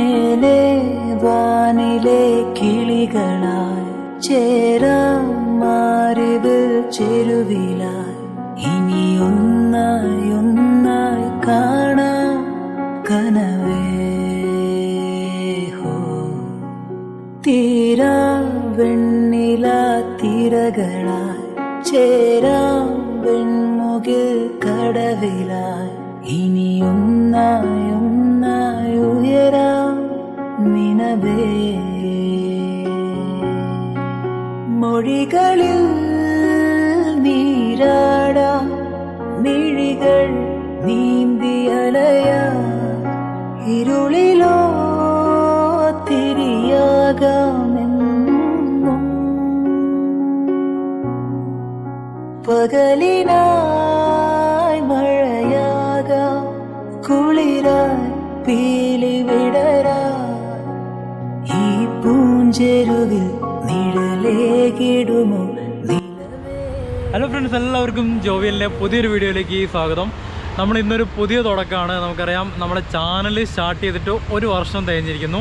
മേലെ വാനിലെ കിളികളായി ചേരാം മാറിവിൽ ചെരുവിലായി ഇനി ഒന്നായി ഒന്നായി കാണാം കനവേ ഹോ. തീരാ വെണ്ണില തിരകളായി ചേരാം വെൺമുകിൽ കടവിലായി ഇനി ഒന്നായി ഒന്നായി ഉയരാം നിനവേ മൊഴികളിൽ നീരാടാം മിഴികൾ നീന്തിയലയാ ഫ്രണ്ട്സ് എല്ലാവർക്കും ജോവിയലിന്റെ പുതിയൊരു വീഡിയോയിലേക്ക് സ്വാഗതം. നമ്മൾ ഇന്നൊരു പുതിയ തുടക്കമാണ്. നമുക്കറിയാം നമ്മുടെ ചാനൽ സ്റ്റാർട്ട് ചെയ്തിട്ട് ഒരു വർഷം തികഞ്ഞിരിക്കുന്നു.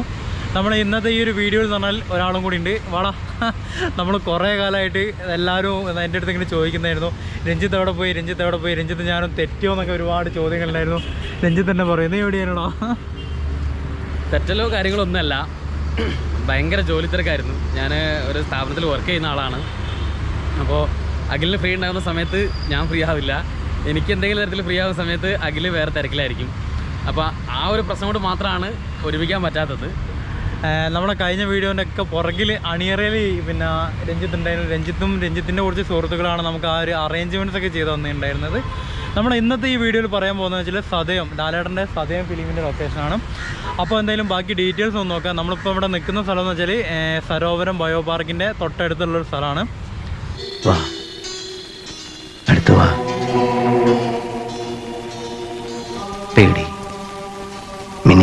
നമ്മൾ ഇന്നത്തെ ഈ ഒരു വീഡിയോയിൽ പറഞ്ഞാൽ ഒരാളും കൂടി ഉണ്ട്. വാടാ നമ്മൾ കുറേ കാലമായിട്ട് എല്ലാവരും എന്റെ അടുത്ത് ഇങ്ങനെ ചോദിക്കുന്നതായിരുന്നു. രഞ്ജിത്ത് എവിടെ പോയി? രഞ്ജിത്ത് എവിടെ പോയി? രഞ്ജിത്ത് ഞാനും തെറ്റിയോ എന്നൊക്കെ ഒരുപാട് ചോദ്യങ്ങളുണ്ടായിരുന്നു. രഞ്ജിത്ത് തന്നെ പറയും നീ എവിടെയാണോ തെറ്റലോ കാര്യങ്ങളൊന്നുമല്ല ഭയങ്കര ജോലി തിരക്കായിരുന്നു ഞാൻ ഒരു സ്ഥാപനത്തിൽ വർക്ക് ചെയ്യുന്ന ആളാണ്. അപ്പോൾ അഖിലിന് ഫ്രീ ഉണ്ടാകുന്ന സമയത്ത് ഞാൻ ഫ്രീ ആവില്ല. എനിക്ക് എന്തെങ്കിലും തരത്തിൽ ഫ്രീ ആവുന്ന സമയത്ത് അഖിൽ വേറെ തിരക്കിലായിരിക്കും. അപ്പോൾ ആ ഒരു പ്രശ്നം കൊണ്ട് മാത്രമാണ് ഒരുമിക്കാൻ പറ്റാത്തത്. നമ്മുടെ കഴിഞ്ഞ വീഡിയോന്റെ ഒക്കെ പുറകിൽ അണിയറയിൽ പിന്നെ രഞ്ജിത്ത് ഉണ്ടായിരുന്നു. രഞ്ജിത്തും രഞ്ജിത്തിന്റെ കുറച്ച് സുഹൃത്തുക്കളാണ് നമുക്ക് ആ ഒരു അറേഞ്ച്മെന്റ്സ് ഒക്കെ ചെയ്ത് തന്നിട്ടുണ്ടായിരുന്നത്. നമ്മൾ ഇന്നത്തെ ഈ വീഡിയോയിൽ പറയാൻ പോകുന്നത് വെച്ചാൽ സതയം ലാലേട്ടന്റെ സതയം ഫിലിമിന്റെ ലൊക്കേഷനാണ് അപ്പോൾ എന്തായാലും ബാക്കി ഡീറ്റെയിൽസ് ഒന്ന് നോക്കാം. നമ്മളിപ്പോൾ ഇവിടെ നിൽക്കുന്ന സ്ഥലം എന്ന് വെച്ചാൽ സരോവരം ബയോ പാർക്കിന്റെ തൊട്ടടുത്തുള്ളൊരു സ്ഥലമാണ്.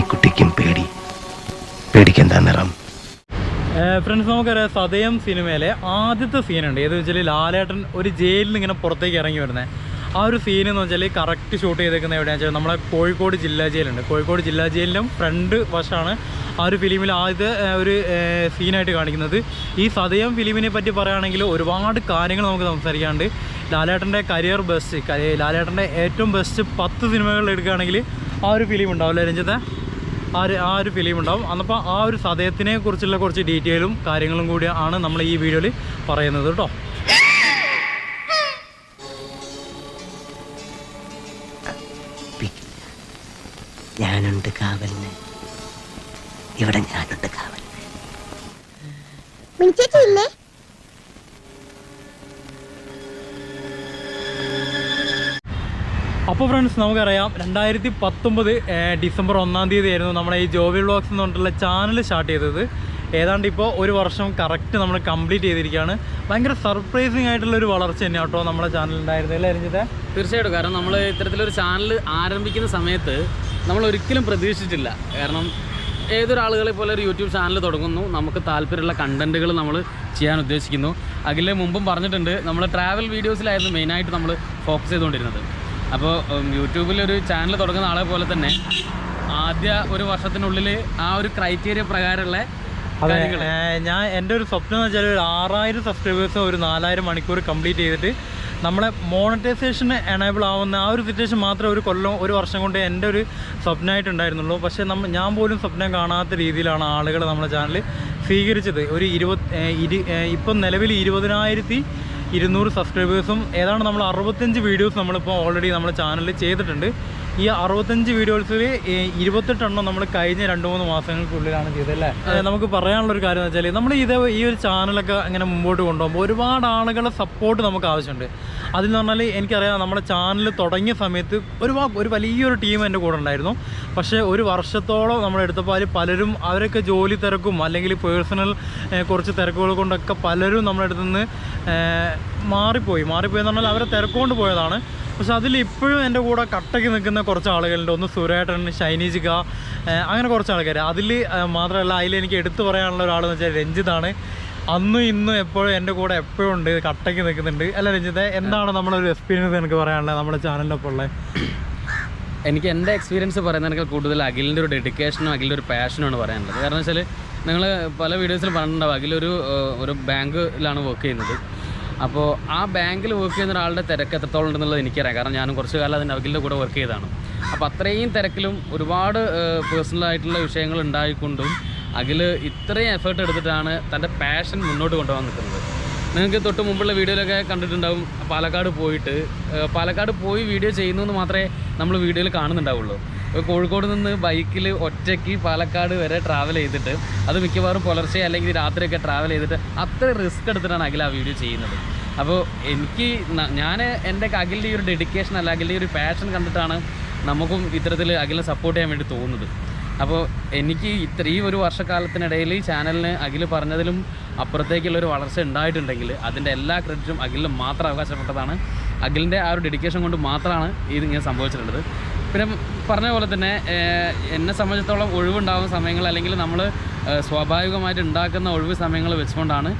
മിനിക്കുട്ടിക്കും പേടി. പേടിക്കെന്താ നിറം? ഫ്രണ്ട്സ് നമുക്കറിയാം സതയം സിനിമയിലെ ആദ്യത്തെ സീനുണ്ട് ഏത് വെച്ചാൽ ലാലേട്ടൻ ഒരു ജയിലിൽ നിന്ന് ഇങ്ങനെ പുറത്തേക്ക് ഇറങ്ങി വരുന്നത് ആ ഒരു സീൻ എന്ന് വെച്ചാൽ കറക്റ്റ് ഷൂട്ട് ചെയ്തേക്കുന്നത് എവിടെയാണെന്ന് വെച്ചാൽ നമ്മളെ കോഴിക്കോട് ജില്ലാ ജയിലുണ്ട്. കോഴിക്കോട് ജില്ലാ ജയിലിലും ഫ്രണ്ട് വശമാണ് ആ ഒരു ഫിലിമിൽ ആദ്യത്തെ ഒരു സീനായിട്ട് കാണിക്കുന്നത്. ഈ സതയം ഫിലിമിനെ പറ്റി പറയുകയാണെങ്കിൽ ഒരുപാട് കാര്യങ്ങൾ നമുക്ക് സംസാരിക്കാണ്ട് ലാലേട്ടന്റെ കരിയർ ബെസ്റ്റ് ലാലേട്ടന്റെ ഏറ്റവും ബെസ്റ്റ് പത്ത് സിനിമകൾ എടുക്കുകയാണെങ്കിൽ ആ ഒരു ഫിലിം ഉണ്ടാവില്ല രഞ്ജിത്തെ? ആ ഒരു ആ ഒരു ഫിലിം ഉണ്ടാവും. അന്നപ്പോൾ ആ ഒരു സതയത്തിനെ കുറിച്ചുള്ള കുറച്ച് ഡീറ്റെയിലും കാര്യങ്ങളും കൂടിയാണ് ആണ് നമ്മൾ ഈ വീഡിയോയിൽ പറയുന്നത് കേട്ടോ. ഞാനുണ്ട് കാവലിന്. ഇവിടെ ഞാനുണ്ട് കാവലിന്. അപ്പോൾ ഫ്രണ്ട്സ് നമുക്കറിയാം രണ്ടായിരത്തി പത്തൊമ്പത് ഡിസംബർ ഒന്നാം തീയതി ആയിരുന്നു നമ്മുടെ ഈ ജോബി വ്ളോഗ്സ് എന്ന് പറഞ്ഞിട്ടുള്ള ചാനൽ സ്റ്റാർട്ട് ചെയ്തത്. ഏതാണ്ട് ഇപ്പോൾ ഒരു വർഷം കറക്റ്റ് നമ്മൾ കംപ്ലീറ്റ് ചെയ്തിരിക്കുകയാണ്. ഭയങ്കര സർപ്രൈസിങ് ആയിട്ടുള്ള ഒരു വളർച്ച തന്നെയാണ് കേട്ടോ നമ്മുടെ ചാനൽ അല്ലേ രഞ്ജിത്തെ? തീർച്ചയായിട്ടും. കാരണം നമ്മൾ ഇത്തരത്തിലൊരു ചാനൽ ആരംഭിക്കുന്ന സമയത്ത് നമ്മൾ ഒരിക്കലും പ്രതീക്ഷിച്ചില്ല കാരണം ഏതൊരാളുകളെ പോലെ ഒരു യൂട്യൂബ് ചാനൽ തുടങ്ങുന്നു. നമുക്ക് താല്പര്യമുള്ള കണ്ടന്റുകൾ നമ്മൾ ചെയ്യാൻ ഉദ്ദേശിക്കുന്നു. അഖിലെ മുമ്പും പറഞ്ഞിട്ടുണ്ട് നമ്മൾ ട്രാവൽ വീഡിയോസിലായിരുന്നു മെയിനായിട്ട് നമ്മൾ ഫോക്കസ് ചെയ്തുകൊണ്ടിരുന്നത്. അപ്പോൾ യൂട്യൂബിൽ ഒരു ചാനൽ തുടങ്ങുന്ന ആളെ പോലെ തന്നെ ആദ്യ ഒരു വർഷത്തിനുള്ളിൽ ആ ഒരു ക്രൈറ്റീരിയ പ്രകാരമുള്ള അതെ ഞാൻ എന്റെ ഒരു സ്വപ്നം എന്ന് വെച്ചാൽ ഒരു ആറായിരം സബ്സ്ക്രൈബേഴ്സ് ഒരു നാലായിരം മണിക്കൂർ കംപ്ലീറ്റ് ചെയ്തിട്ട് നമ്മളെ മോണിറ്റൈസേഷൻ എനേബിൾ ആവുന്ന ആ ഒരു സിറ്റുവേഷൻ മാത്രമേ ഒരു കൊല്ലം ഒരു വർഷം കൊണ്ട് എന്റെ ഒരു സ്വപ്നമായിട്ടുണ്ടായിരുന്നുള്ളൂ പക്ഷേ നമ്മ ഞാൻ പോലും സ്വപ്നം കാണാത്ത രീതിയിലാണ് ആളുകൾ നമ്മുടെ ചാനൽ സ്വീകരിച്ചത്. ഒരു ഇരുപത് ഇരു ഇപ്പം നിലവിൽ ഇരുപതിനായിരത്തി ഇരുന്നൂറ് സബ്സ്ക്രൈബേഴ്സും ഏതാണ്ട് നമ്മൾ അറുപത്തഞ്ച് വീഡിയോസ് നമ്മളിപ്പോൾ ഓൾറെഡി നമ്മുടെ ചാനലിൽ ചെയ്തിട്ടുണ്ട്. ഈ അറുപത്തഞ്ച് വീഡിയോസിൽ ഇരുപത്തെട്ടെണ്ണം നമ്മൾ കഴിഞ്ഞ രണ്ട് മൂന്ന് മാസങ്ങൾക്കുള്ളിലാണ് ചെയ്തല്ലേ നമുക്ക് പറയാനുള്ള ഒരു കാര്യം എന്ന് വെച്ചാൽ നമ്മൾ ഇത് ഈ ഒരു ചാനലൊക്കെ അങ്ങനെ മുമ്പോട്ട് കൊണ്ടുപോകുമ്പോൾ ഒരുപാട് ആളുകളുടെ സപ്പോർട്ട് നമുക്ക് ആവശ്യമുണ്ട്. അതിൽ പറഞ്ഞാൽ എനിക്കറിയാം നമ്മുടെ ചാനൽ തുടങ്ങിയ സമയത്ത് ഒരുപാട് ഒരു വലിയൊരു ടീം എന്റെ കൂടെ ഉണ്ടായിരുന്നു. പക്ഷേ ഒരു വർഷത്തോളം നമ്മളെടുത്തപ്പോൾ അതിൽ പലരും അവരൊക്കെ ജോലി തിരക്കും അല്ലെങ്കിൽ പേഴ്സണൽ കുറച്ച് തിരക്കുകൾ കൊണ്ടൊക്കെ പലരും നമ്മുടെ അടുത്ത് നിന്ന് ഏഹ്, മാറിപ്പോയി. മാറിപ്പോയി എന്ന് പറഞ്ഞാൽ അവരെ തിരക്കുകൊണ്ട് പോയതാണ്. പക്ഷെ അതിൽ ഇപ്പോഴും എന്റെ കൂടെ കട്ടയ്ക്ക് നിൽക്കുന്ന കുറച്ച് ആളുകളുണ്ട്. ഒന്ന് സുരേട്ടൻ ഷൈനീജിക അങ്ങനെ കുറച്ച് ആൾക്കാർ അതിൽ മാത്രമല്ല അതിൽ എനിക്ക് എടുത്തു പറയാനുള്ള ഒരാളെന്ന് വെച്ചാൽ രഞ്ജിതാണ്. അന്നും ഇന്നും എപ്പോഴും എന്റെ കൂടെ എപ്പോഴും ഉണ്ട്. കട്ടയ്ക്ക് നിൽക്കുന്നുണ്ട്. അല്ല രഞ്ജിത്തെ എന്താണ് നമ്മളൊരു എക്സ്പീരിയൻസ് എനിക്ക് പറയാനുള്ളത് നമ്മുടെ ചാനലിന്റെ ഒപ്പം ഉള്ളത് എനിക്ക് എന്റെ എക്സ്പീരിയൻസ് പറയുന്നതിനേക്കാൾ കൂടുതൽ അഖിലിന്റെ ഒരു ഡെഡിക്കേഷനും അഖിലിന്റെ ഒരു പാഷനുമാണ് പറയാനുള്ളത്. കാരണം വെച്ചാൽ നിങ്ങൾ പല വീഡിയോസിൽ പറഞ്ഞിട്ടുണ്ടാവും. അഖിലൊരു ഒരു ബാങ്കിലാണ് വർക്ക് ചെയ്യുന്നത്. അപ്പോൾ ആ ബാങ്കിൽ വർക്ക് ചെയ്യുന്ന ഒരാളുടെ തിരക്ക് എത്രത്തോളം ഉണ്ടെന്നുള്ളത് എനിക്കറിയാം. കാരണം ഞാനും കുറച്ച് കാലം അതിന്റെ അഖിലിന്റെ കൂടെ വർക്ക് ചെയ്തതാണ്. അപ്പോൾ അത്രയും തിരക്കിലും ഒരുപാട് പേഴ്സണലായിട്ടുള്ള വിഷയങ്ങൾ ഉണ്ടായിക്കൊണ്ടും അഖിൽ ഇത്രയും എഫേർട്ട് എടുത്തിട്ടാണ് തന്റെ പാഷൻ മുന്നോട്ട് കൊണ്ടുപോകാൻ നിൽക്കുന്നത്. നിങ്ങൾക്ക് തൊട്ട് മുമ്പുള്ള വീഡിയോയിലൊക്കെ കണ്ടിട്ടുണ്ടാവും പാലക്കാട് പോയിട്ട്. പാലക്കാട് പോയി വീഡിയോ ചെയ്യുന്നു എന്ന് മാത്രമേ നമ്മൾ വീഡിയോയിൽ കാണുന്നുണ്ടാവുള്ളൂ. കോഴിക്കോട് നിന്ന് ബൈക്കിൽ ഒറ്റയ്ക്ക് പാലക്കാട് വരെ ട്രാവൽ ചെയ്തിട്ട് അത് മിക്കവാറും പുലർച്ചെ അല്ലെങ്കിൽ രാത്രിയൊക്കെ ട്രാവൽ ചെയ്തിട്ട് അത്ര റിസ്ക് എടുത്തിട്ടാണ് അഖിൽ ആ വീഡിയോ ചെയ്യുന്നത്. അപ്പോൾ എനിക്ക് ഞാൻ എന്റെ അഖിലിന്റെ ഈ ഒരു ഡെഡിക്കേഷൻ അല്ല അഖിലിന്റെ ഒരു പാഷൻ കണ്ടിട്ടാണ് നമുക്കും ഇത്തരത്തിൽ അഖിലിനെ സപ്പോർട്ട് ചെയ്യാൻ വേണ്ടി തോന്നുന്നത്. അപ്പോൾ എനിക്ക് ഇത്ര ഈ ഒരു വർഷക്കാലത്തിനിടയിൽ ചാനലിന് അഖിൽ പറഞ്ഞതിലും അപ്പുറത്തേക്കുള്ള ഒരു വളർച്ച ഉണ്ടായിട്ടുണ്ടെങ്കിൽ അതിന്റെ എല്ലാ ക്രെഡിറ്റും അഖിലിന് മാത്രം അവകാശപ്പെട്ടതാണ്. അഖിലിന്റെ ആ ഒരു ഡെഡിക്കേഷൻ കൊണ്ട് മാത്രമാണ് ഇത് ഇങ്ങനെ സംഭവിച്ചിട്ടുള്ളത്. പിന്നെ പറഞ്ഞ പോലെ തന്നെ എന്നെ സംബന്ധിച്ചിടത്തോളം ഒഴിവുണ്ടാകുന്ന സമയങ്ങൾ അല്ലെങ്കിൽ നമ്മൾ സ്വാഭാവികമായിട്ട് ഉണ്ടാക്കുന്ന ഒഴിവ് സമയങ്ങൾ വെച്ചുകൊണ്ടാണ്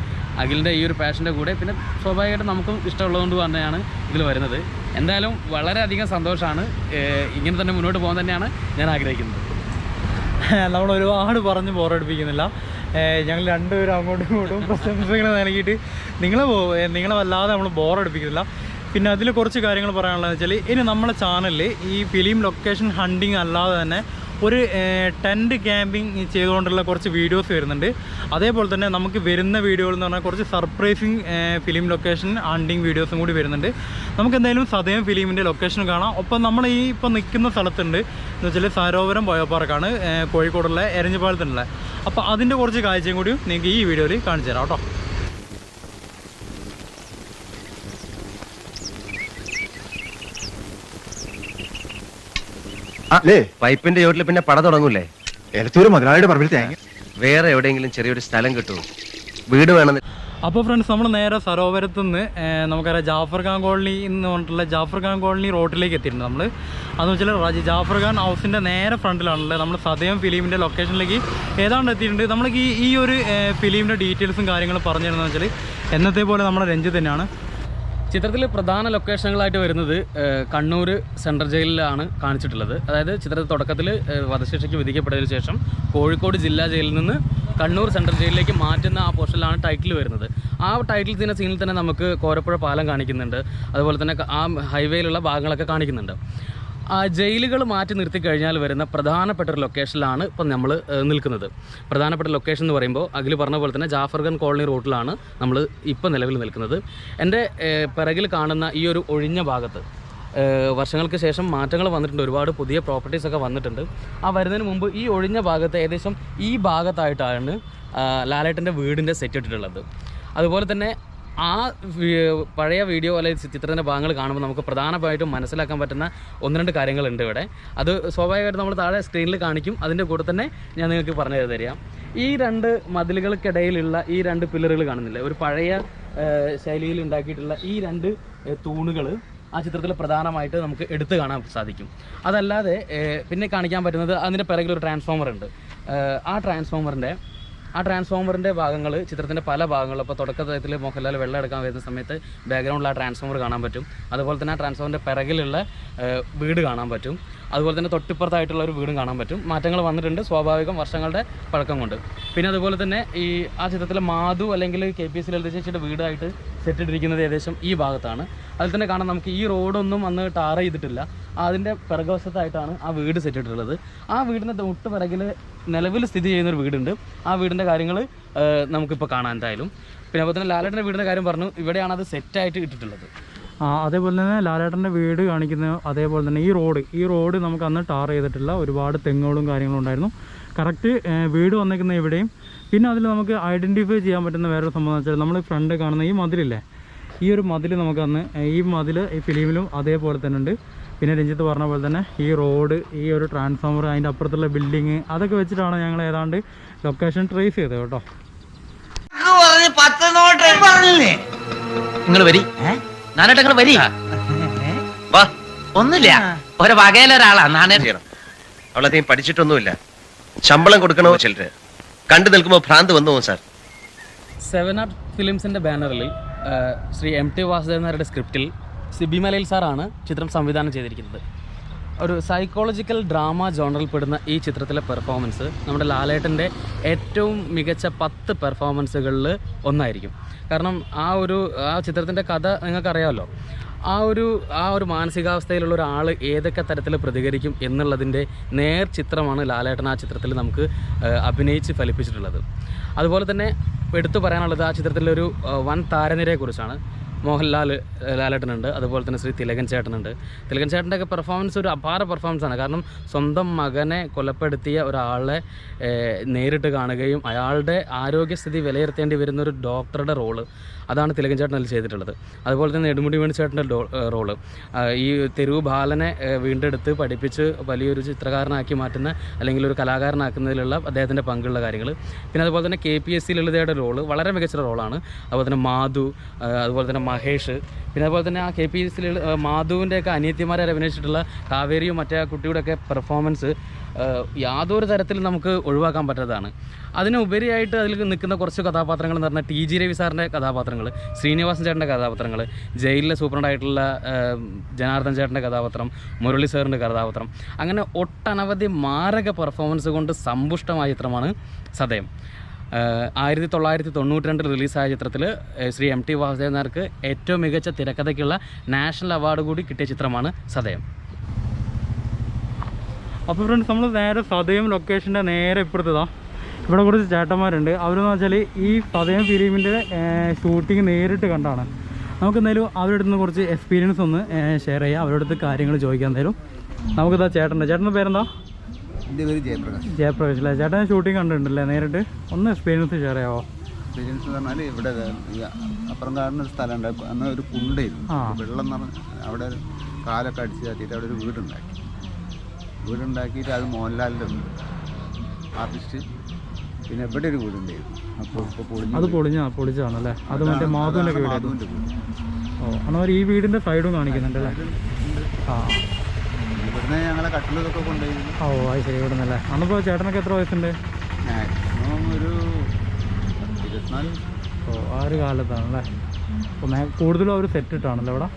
അഖിലിന്റെ ഈ ഒരു പാഷന്റെ കൂടെ പിന്നെ സ്വാഭാവികമായിട്ട് നമുക്കും ഇഷ്ടമുള്ളതുകൊണ്ട് തന്നെയാണ് ഇതിൽ വരുന്നത്. എന്തായാലും വളരെയധികം സന്തോഷമാണ്. ഇങ്ങനെ തന്നെ മുന്നോട്ട് പോകാൻ തന്നെയാണ് ഞാൻ ആഗ്രഹിക്കുന്നത്. നമ്മൾ ഒരുപാട് പറഞ്ഞ് ബോറടിപ്പിക്കുന്നില്ല. ഞങ്ങൾ രണ്ടുപേരും അങ്ങോട്ടും ഇങ്ങോട്ടും പ്രശംസകൾ നൽകിയിട്ട് നിങ്ങളെ നിങ്ങളെ വല്ലാതെ നമ്മൾ ബോറടിപ്പിക്കുന്നില്ല. പിന്നെ അതിൽ കുറച്ച് കാര്യങ്ങൾ പറയാനുള്ളതെന്ന് വെച്ചാൽ ഇനി നമ്മളെ ചാനലിൽ ഈ ഫിലിം ലൊക്കേഷൻ ഹണ്ടിങ് അല്ലാതെ തന്നെ ഒരു ടെന്റ് ക്യാമ്പിങ് ചെയ്തുകൊണ്ടുള്ള കുറച്ച് വീഡിയോസ് വരുന്നുണ്ട്. അതേപോലെ തന്നെ നമുക്ക് വരുന്ന വീഡിയോകൾ എന്ന് പറഞ്ഞാൽ കുറച്ച് സർപ്രൈസിങ് ഫിലിം ലൊക്കേഷൻ ഹണ്ടിങ് വീഡിയോസും കൂടി വരുന്നുണ്ട്. നമുക്ക് എന്തായാലും സദയം ഫിലിമിന്റെ ലൊക്കേഷൻ കാണാം. ഒപ്പം നമ്മൾ ഈ ഇപ്പോൾ നിൽക്കുന്ന സ്ഥലത്തുണ്ട്. എന്ന് വെച്ചാൽ സരോവരം ബയോ പാർക്കാണ് കോഴിക്കോടുള്ള എരഞ്ഞിപ്പാലത്തിനുള്ള അപ്പോൾ അതിന്റെ കുറച്ച് കാഴ്ചയും കൂടി നിങ്ങൾക്ക് ഈ വീഡിയോയിൽ കാണിച്ചു തരാം കേട്ടോ. അല്ലേ പൈപ്പിന്റെ ചോട്ടിൽ പിന്നെ പട തുടങ്ങൂലേ എലത്തൂര് മുതലാളിയുടെ പറമ്പിൽ തേങ്ങ. വേറെ എവിടെയെങ്കിലും ചെറിയൊരു സ്ഥലം കിട്ടുമോ വീട് വേണമെന്ന്. അപ്പോൾ ഫ്രണ്ട്സ് നമ്മൾ നേരെ സരോവരത്ത് നിന്ന് നമുക്കറിയാം ജാഫർ ഖാൻ കോളനി എന്ന് പറഞ്ഞിട്ടുള്ള ജാഫർ ഖാൻ കോളനി റോഡിലേക്ക് എത്തിയിട്ടുണ്ട് നമ്മൾ അതെന്ന് വെച്ചാൽ റാജി ജാഫർ ഖാൻ ഹൗസിന്റെ നേരെ ഫ്രണ്ടിലാണല്ലേ നമ്മൾ സദയം ഫിലിമിന്റെ ലൊക്കേഷനിലേക്ക് ഏതാണ്ട് എത്തിയിട്ടുണ്ട്. നമ്മൾക്ക് ഈ ഈ ഒരു ഫിലിമിന്റെ ഡീറ്റെയിൽസും കാര്യങ്ങളും പറഞ്ഞു തരുന്നതെന്ന് വെച്ചാൽ എന്നത്തെ പോലെ നമ്മുടെ രഞ്ജിത്ത് തന്നെയാണ്. ചിത്രത്തിൽ പ്രധാന ലൊക്കേഷനുകളായിട്ട് വരുന്നത് കണ്ണൂർ സെൻട്രൽ ജയിലിലാണ് കാണിച്ചിട്ടുള്ളത്. അതായത് ചിത്രത്തിൽ തുടക്കത്തിൽ വധശിക്ഷയ്ക്ക് വിധിക്കപ്പെട്ടതിന് ശേഷം കോഴിക്കോട് ജില്ലാ ജയിലിൽ നിന്ന് കണ്ണൂർ സെൻട്രൽ ജയിലിലേക്ക് മാറ്റുന്ന ആ പോർഷനിലാണ് ടൈറ്റിൽ വരുന്നത്. ആ ടൈറ്റിൽ തന്നെ സീനിൽ തന്നെ നമുക്ക് കോരപ്പുഴ പാലം കാണിക്കുന്നുണ്ട്. അതുപോലെ തന്നെ ആ ഹൈവേയിലുള്ള ഭാഗങ്ങളൊക്കെ കാണിക്കുന്നുണ്ട്. ജയിലുകൾ മാറ്റി നിർത്തി കഴിഞ്ഞാൽ വരുന്ന പ്രധാനപ്പെട്ട ഒരു ലൊക്കേഷനിലാണ് ഇപ്പം നമ്മൾ നിൽക്കുന്നത്. പ്രധാനപ്പെട്ട ലൊക്കേഷൻ എന്ന് പറയുമ്പോൾ അഖിൽ പറഞ്ഞ പോലെ തന്നെ ജാഫർഗൻ കോളനി റൂട്ടിലാണ് നമ്മൾ ഇപ്പം നിലവിൽ നിൽക്കുന്നത്. എന്റെ പിറകിൽ കാണുന്ന ഈ ഒരു ഒഴിഞ്ഞ ഭാഗത്ത് വർഷങ്ങൾക്ക് ശേഷം മാറ്റങ്ങൾ വന്നിട്ടുണ്ട്. ഒരുപാട് പുതിയ പ്രോപ്പർട്ടീസ് ഒക്കെ വന്നിട്ടുണ്ട്. ആ വരുന്നതിന് മുമ്പ് ഈ ഒഴിഞ്ഞ ഭാഗത്ത് ഏകദേശം ഈ ഭാഗത്തായിട്ടാണ് ലാലേട്ടന്റെ വീടിന്റെ സെറ്റ് ഇട്ടിട്ടുള്ളത്. അതുപോലെ തന്നെ ആ പഴയ വീഡിയോ അല്ലെങ്കിൽ ചിത്രത്തിന്റെ ഭാഗങ്ങൾ കാണുമ്പോൾ നമുക്ക് പ്രധാനമായിട്ടും മനസ്സിലാക്കാൻ പറ്റുന്ന ഒന്ന് രണ്ട് കാര്യങ്ങളുണ്ട് ഇവിടെ. അത് സ്വാഭാവികമായിട്ട് നമ്മൾ താഴെ സ്ക്രീനിൽ കാണിക്കും. അതിന്റെ കൂടെ തന്നെ ഞാൻ നിങ്ങൾക്ക് പറഞ്ഞു തരാം. ഈ രണ്ട് മതിലുകൾക്കിടയിലുള്ള ഈ രണ്ട് പില്ലറുകൾ കാണുന്നില്ലേ? ഒരു പഴയ ശൈലിയിൽ ഉണ്ടാക്കിയിട്ടുള്ള ഈ രണ്ട് തൂണുകൾ ആ ചിത്രത്തിൽ പ്രധാനമായിട്ട് നമുക്ക് എടുത്തു കാണാൻ സാധിക്കും. അതല്ലാതെ പിന്നെ കാണിക്കാൻ പറ്റുന്നത് അതിന്റെ പിറകിൽ ഒരു ട്രാൻസ്ഫോമർ ഉണ്ട് ആ ട്രാൻസ്ഫോമറിന്റെ ആ ട്രാൻസ്ഫോമറിന്റെ ഭാഗങ്ങൾ ചിത്രത്തിന്റെ പല ഭാഗങ്ങളും ഇപ്പോൾ തുടക്കത്തിൽ മോഹൻലാൽ വെള്ളം എടുക്കാൻ വരുന്ന സമയത്ത് ബാക്ക്ഗ്രൗണ്ടിൽ ആ ട്രാൻസ്ഫോമർ കാണാൻ പറ്റും. അതുപോലെ തന്നെ ആ ട്രാൻസ്ഫോമറിന്റെ പിറകിലുള്ള വീട് കാണാൻ പറ്റും. അതുപോലെ തന്നെ തൊട്ടിപ്പുറത്തായിട്ടുള്ള ഒരു വീടും കാണാൻ പറ്റും. മാറ്റങ്ങൾ വന്നിട്ടുണ്ട്. സ്വാഭാവികം വർഷങ്ങളുടെ പഴക്കം കൊണ്ട്. പിന്നെ അതുപോലെ തന്നെ ഈ ആ ചിത്രത്തിലെ മാധു അല്ലെങ്കിൽ കെ പി എസ് ലളിത ചേച്ചിയുടെ വീടായിട്ട് സെറ്റ് ഇട്ടിരിക്കുന്നത് ഏകദേശം ഈ ഭാഗത്താണ്. അതിൽ തന്നെ കാണാം നമുക്ക് ഈ റോഡൊന്നും അന്ന് ടാർ ചെയ്തിട്ടില്ല. അതിന്റെ പിറകുവശത്തായിട്ടാണ് ആ വീട് സെറ്റ് ഇട്ടിട്ടുള്ളത്. ആ വീടിന്റെ തൊട്ട് പിറകിൽ നിലവിൽ സ്ഥിതി ചെയ്യുന്ന ഒരു വീടുണ്ട്. ആ വീടിന്റെ കാര്യങ്ങൾ നമുക്കിപ്പോൾ കാണാൻ എന്തായാലും. പിന്നെ അതുപോലെ തന്നെ ലാലേട്ടന്റെ വീടിന്റെ കാര്യം പറഞ്ഞു. ഇവിടെയാണ് അത് സെറ്റായിട്ട് ഇട്ടിട്ടുള്ളത്. അതേപോലെ തന്നെ ലാലേട്ടന്റെ വീട് കാണിക്കുന്ന അതേപോലെ തന്നെ ഈ റോഡ്. ഈ റോഡ് നമുക്ക് അന്ന് ടാർ ചെയ്തിട്ടില്ല ഒരുപാട് തെങ്ങുകളും കാര്യങ്ങളും ഉണ്ടായിരുന്നു. കറക്റ്റ് വീട് വന്നേക്കുന്ന ഇവിടെയും. പിന്നെ അതിൽ നമുക്ക് ഐഡന്റിഫൈ ചെയ്യാൻ പറ്റുന്ന വേറൊരു സംഭവം എന്ന് വെച്ചാൽ നമ്മൾ ഫ്രണ്ട് കാണുന്ന ഈ മതിലില്ലേ? ഈ ഒരു മതിൽ നമുക്ക് അന്ന് ഈ മതിൽ ഈ ഫിലിമിലും അതേപോലെ തന്നെ ഉണ്ട്. പിന്നെ രഞ്ജിത്ത് പറഞ്ഞ പോലെ തന്നെ ഈ റോഡ് ഈ ഒരു ട്രാൻസ്ഫോമർ അതിന്റെ അപ്പുറത്തുള്ള ബിൽഡിങ് അതൊക്കെ വെച്ചിട്ടാണ് ഞങ്ങൾ ഏതാണ്ട് ലൊക്കേഷൻ ട്രേസ് ചെയ്തത് കേട്ടോ. നിങ്ങൾ വരി. നാനോട്ട് നിങ്ങൾ വരി. വാ. ഒന്നുമില്ല. ഒരു വകയിലൊരാളാ ചെയ്യണം. അവളധികം പഠിച്ചിട്ടൊന്നുമില്ല. ശമ്പളം കൊടുക്കണോ ചിലര്? കണ്ടു നിൽക്കുമ്പോൾ ഭ്രാന്ത് വന്നു പോകും സാർ. സെവൻ ആർട്ട് ഫിലിംസിന്റെ ബാനറിൽ ശ്രീ എം ടി വാസുദേവൻ നായരുടെ സ്ക്രിപ്റ്റിൽ സിബിമലയിൽ സാറാണ് ചിത്രം സംവിധാനം ചെയ്തിരിക്കുന്നത്. ഒരു സൈക്കോളജിക്കൽ ഡ്രാമ ജോണറിൽ പെടുന്ന ഈ ചിത്രത്തിലെ പെർഫോമൻസ് നമ്മുടെ ലാലേട്ടന്റെ ഏറ്റവും മികച്ച പത്ത് പെർഫോമൻസുകളിൽ ഒന്നായിരിക്കും. കാരണം ആ ഒരു ആ ചിത്രത്തിന്റെ കഥ നിങ്ങൾക്കറിയാമല്ലോ. ആ ഒരു ആ ഒരു മാനസികാവസ്ഥയിലുള്ള ഒരാൾ ഏതൊക്കെ തരത്തിൽ പ്രതികരിക്കും എന്നുള്ളതിന്റെ നേർ ചിത്രമാണ് ലാലേട്ടൻ ആ ചിത്രത്തിൽ നമുക്ക് അഭിനയിച്ച് ഫലിപ്പിച്ചിട്ടുള്ളത്. അതുപോലെ തന്നെ എടുത്തു പറയാനുള്ളത് ആ ചിത്രത്തിലൊരു വൻ താരനിരയെക്കുറിച്ചാണ്. മോഹൻലാൽ ലാലേട്ടനുണ്ട്. അതുപോലെ തന്നെ ശ്രീ തിലകൻ ചേട്ടനുണ്ട്. തിലകൻ ചേട്ടന്റെ ഒക്കെ പെർഫോമൻസ് ഒരു അപാര പെർഫോമൻസ് ആണ്. കാരണം സ്വന്തം മകനെ കൊലപ്പെടുത്തിയ ഒരാളെ നേരിട്ട് കാണുകയും അയാളുടെ ആരോഗ്യസ്ഥിതി വിലയിരുത്തേണ്ടി വരുന്ന ഒരു ഡോക്ടറുടെ റോൾ അതാണ് തിലകൻ ചേട്ടൻ അതിൽ ചെയ്തിട്ടുള്ളത്. അതുപോലെ തന്നെ നെടുമുടി വേണു ചേട്ടന്റെ ഡോ റോൾ. ഈ തെരുവ് ബാലനെ വീണ്ടെടുത്ത് പഠിപ്പിച്ച് വലിയൊരു ചിത്രകാരനാക്കി മാറ്റുന്ന അല്ലെങ്കിൽ ഒരു കലാകാരനാക്കുന്നതിലുള്ള അദ്ദേഹത്തിന്റെ പങ്കുള്ള കാര്യങ്ങൾ പിന്നെ അതുപോലെ തന്നെ കെ പി എസ് സി ലളിതയുടെ റോൾ വളരെ മികച്ച റോളാണ്. അതുപോലെ തന്നെ മാധു അതുപോലെ തന്നെ മഹേഷ്. പിന്നെ അതുപോലെ തന്നെ ആ കെ പി എസ് സി മാധുവിന്റെയൊക്കെ അനിയത്തിമാരെ അഭിനയിച്ചിട്ടുള്ള കാവേരിയും മറ്റേ ആ കുട്ടിയുടെ ഒക്കെ പെർഫോമൻസ് യാതൊരു തരത്തിലും നമുക്ക് ഒഴിവാക്കാൻ പറ്റാത്തതാണ്. അതിനുപരിയായിട്ട് അതിൽ നിൽക്കുന്ന കുറച്ച് കഥാപാത്രങ്ങൾ എന്ന് പറഞ്ഞാൽ ടി ജി രവി സാറിന്റെ കഥാപാത്രങ്ങൾ ശ്രീനിവാസൻ ചേട്ടന്റെ കഥാപാത്രങ്ങൾ ജയിലിലെ സൂപ്രണ്ടായിട്ടുള്ള ജനാർദ്ദൻ ചേട്ടന്റെ കഥാപാത്രം മുരളി സാറിന്റെ കഥാപാത്രം. അങ്ങനെ ഒട്ടനവധി മാരക പെർഫോമൻസ് കൊണ്ട് സമ്പുഷ്ടമായ ചിത്രമാണ് ആഹ് ആയിരത്തി തൊള്ളായിരത്തി തൊണ്ണൂറ്റി രണ്ടിൽ റിലീസായ ചിത്രത്തിൽ ശ്രീ എം ടി വാസുദേവൻ നായർക്ക് ഏറ്റവും മികച്ച തിരക്കഥയ്ക്കുള്ള നാഷണൽ അവാർഡ് കൂടി കിട്ടിയ ചിത്രമാണ് സദയം. അപ്പോൾ ഫ്രണ്ട്സ് നമ്മൾ നേരെ സതയം ലൊക്കേഷന്റെ നേരെ ഇപ്പുറത്തതാ ഇവിടെ കുറച്ച് ചേട്ടന്മാരുണ്ട്. അവരെന്ന് വെച്ചാൽ ഈ സതയം ഫിലിമിന്റെ ഷൂട്ടിങ് നേരിട്ട് കണ്ടാണ്. നമുക്ക് എന്തായാലും അവരുടെ അടുത്ത് നിന്ന് കുറച്ച് എക്സ്പീരിയൻസ് ഒന്ന് ഷെയർ ചെയ്യാം. അവരുടെ അടുത്ത് കാര്യങ്ങൾ ചോദിക്കാൻ എന്തായാലും. നമുക്കിതാ ചേട്ടന്റെ ചേട്ടന്റെ പേരെന്താ? എന്റെ പേര് ജയപ്രകാശ്. ജയപ്രകാശ് അല്ലേ? ചേട്ടൻ ഷൂട്ടിംഗ് കണ്ടിട്ടുണ്ടല്ലേ നേരിട്ട്? ഒന്ന് എക്സ്പീരിയൻസ് ഷെയർ ചെയ്യാമോ എക്സ്പീരിയൻസ് എന്ന് പറഞ്ഞാൽ ഇവിടെ അപ്പുറം കാണുന്ന ഒരു സ്ഥലമുണ്ട്. അന്ന് ഒരു കുണ്ടായിരുന്നു വെള്ളം പറഞ്ഞാൽ അവിടെ കാലൊക്കെ അടിച്ച് കാട്ടിയിട്ട് അവിടെ ഒരു വീടുണ്ടാക്കി. വീടുണ്ടാക്കിയിട്ട് അത് മോഹൻലാലിന്റെ ഉണ്ട് ആർട്ടിസ്റ്റ്. പിന്നെ എവിടെ ഒരു വീടുണ്ടായിരുന്നു അപ്പോൾ ഇപ്പോൾ പൊളിഞ്ഞു അത് പൊളിഞ്ഞാ പൊളിച്ചാണല്ലേ? അത് മറ്റേ മാധുവിന്റെ ഒക്കെ മാധുവിന്റെ വീട് ഓ എന്നാൽ ഈ വീടിന്റെ സൈഡും കാണിക്കുന്നുണ്ടല്ലേ? ആ ഇവിടുന്ന് ഞങ്ങളെ കട്ടിലൊക്കെ കൊണ്ടുപോയി. ഓ അത് ശരി ഇവിടെ നിന്നല്ലേ അന്നിപ്പോൾ ചേട്ടനൊക്കെ എത്ര വയസ്സുണ്ട്? മാക്സിമം ഒരു ഇരുപത്തിനാല്. ഓ ആ ഒരു കാലത്താണല്ലേ. അപ്പോൾ കൂടുതലും അവർ സെറ്റ് ഇട്ടാണല്ലോ ഇവിടെ?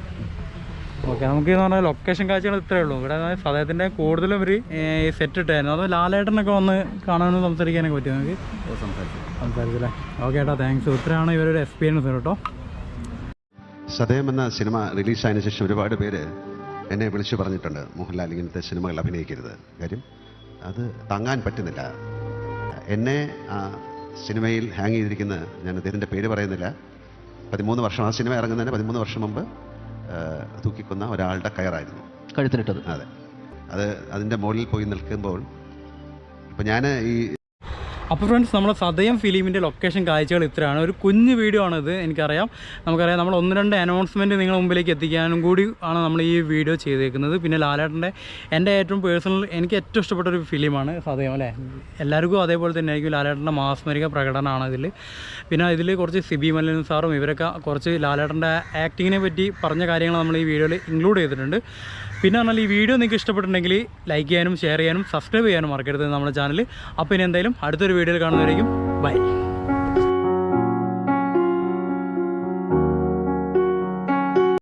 ഓക്കെ നമുക്ക് എന്ന് പറഞ്ഞാൽ ലൊക്കേഷൻ കാഴ്ചകൾ ഇത്രയേ ഉള്ളൂ. ഇവിടെ സദയത്തിന്റെ കൂടുതലും ഒരു സെറ്റ് ഇട്ടായിരുന്നു അത് ലാലേട്ടനൊക്കെ വന്ന് കാണാനും സംസാരിക്കാനൊക്കെ പറ്റും നമുക്ക്? സംസാരിച്ചു. സംസാരിച്ചല്ലേ? ഓക്കെ ഏട്ടാ താങ്ക്സ് ഇത്രയാണ് ഇവരൊരു എക്സ്പീരിയൻസ് കേട്ടോ. സദയം എന്ന സിനിമ റിലീസായതിനു ശേഷം ഒരുപാട് പേര് എന്നെ വിളിച്ചു പറഞ്ഞിട്ടുണ്ട്. മോഹൻലാൽ ഇങ്ങനത്തെ സിനിമകൾ അഭിനയിക്കരുത്. കാര്യം അത് താങ്ങാൻ പറ്റുന്നില്ല. എന്നെ ആ സിനിമയിൽ ഹാങ് ചെയ്തിരിക്കുന്ന ഞാൻ അദ്ദേഹത്തിന്റെ പേര് പറയുന്നില്ല. പതിമൂന്ന് വർഷം ആ സിനിമ ഇറങ്ങുന്നതിന് പതിമൂന്ന് വർഷം മുമ്പ് തൂക്കിക്കൊന്ന ഒരാളുടെ കയറായിരുന്നു. കഴുത്തിലിട്ടത്. അതെ. അത് അതിന്റെ മുകളിൽ പോയി നിൽക്കുമ്പോൾ ഇപ്പം ഞാൻ ഈ അപ്പോൾ ഫ്രണ്ട്സ് നമ്മൾ സദയം ഫിലിമിന്റെ ലൊക്കേഷൻ കാഴ്ചകൾ ഇത്രയാണ്. ഒരു കുഞ്ഞു വീഡിയോ ആണിത് എനിക്കറിയാം. നമുക്കറിയാം നമ്മൾ ഒന്ന് രണ്ട് അനൗൺസ്മെന്റ് നിങ്ങളുടെ മുമ്പിലേക്ക് എത്തിക്കാനും കൂടി ആണ് നമ്മൾ ഈ വീഡിയോ ചെയ്തേക്കുന്നത്. പിന്നെ ലാലേട്ടന്റെ എന്റെ ഏറ്റവും പേഴ്സണൽ എനിക്ക് ഏറ്റവും ഇഷ്ടപ്പെട്ട ഒരു ഫിലിമാണ് സദയം അല്ലേ? എല്ലാവർക്കും അതേപോലെ തന്നെ ആയിരിക്കും ലാലേട്ടന്റെ മാസ്മരിക പ്രകടനമാണ് ഇതിൽ. പിന്നെ ഇതിൽ കുറച്ച് സിബി മല്ലൻ സാറും ഇവരൊക്കെ കുറച്ച് ലാലേട്ടന്റെ ആക്ടിങ്ങിനെ പറ്റി പറഞ്ഞ കാര്യങ്ങൾ നമ്മൾ ഈ വീഡിയോയിൽ ഇൻക്ലൂഡ് ചെയ്തിട്ടുണ്ട്. പിന്നെ പറഞ്ഞാൽ ഈ വീഡിയോ നിങ്ങൾക്ക് ഇഷ്ടപ്പെട്ടിട്ടുണ്ടെങ്കിൽ ലൈക്ക് ചെയ്യാനും ഷെയർ ചെയ്യാനും സബ്സ്ക്രൈബ് ചെയ്യാനും മറക്കരുത് നമ്മുടെ ചാനൽ. അപ്പോൾ ഇനി എന്തായാലും അടുത്തൊരു വീഡിയോയിൽ കാണുന്നവരേക്കും ബൈ.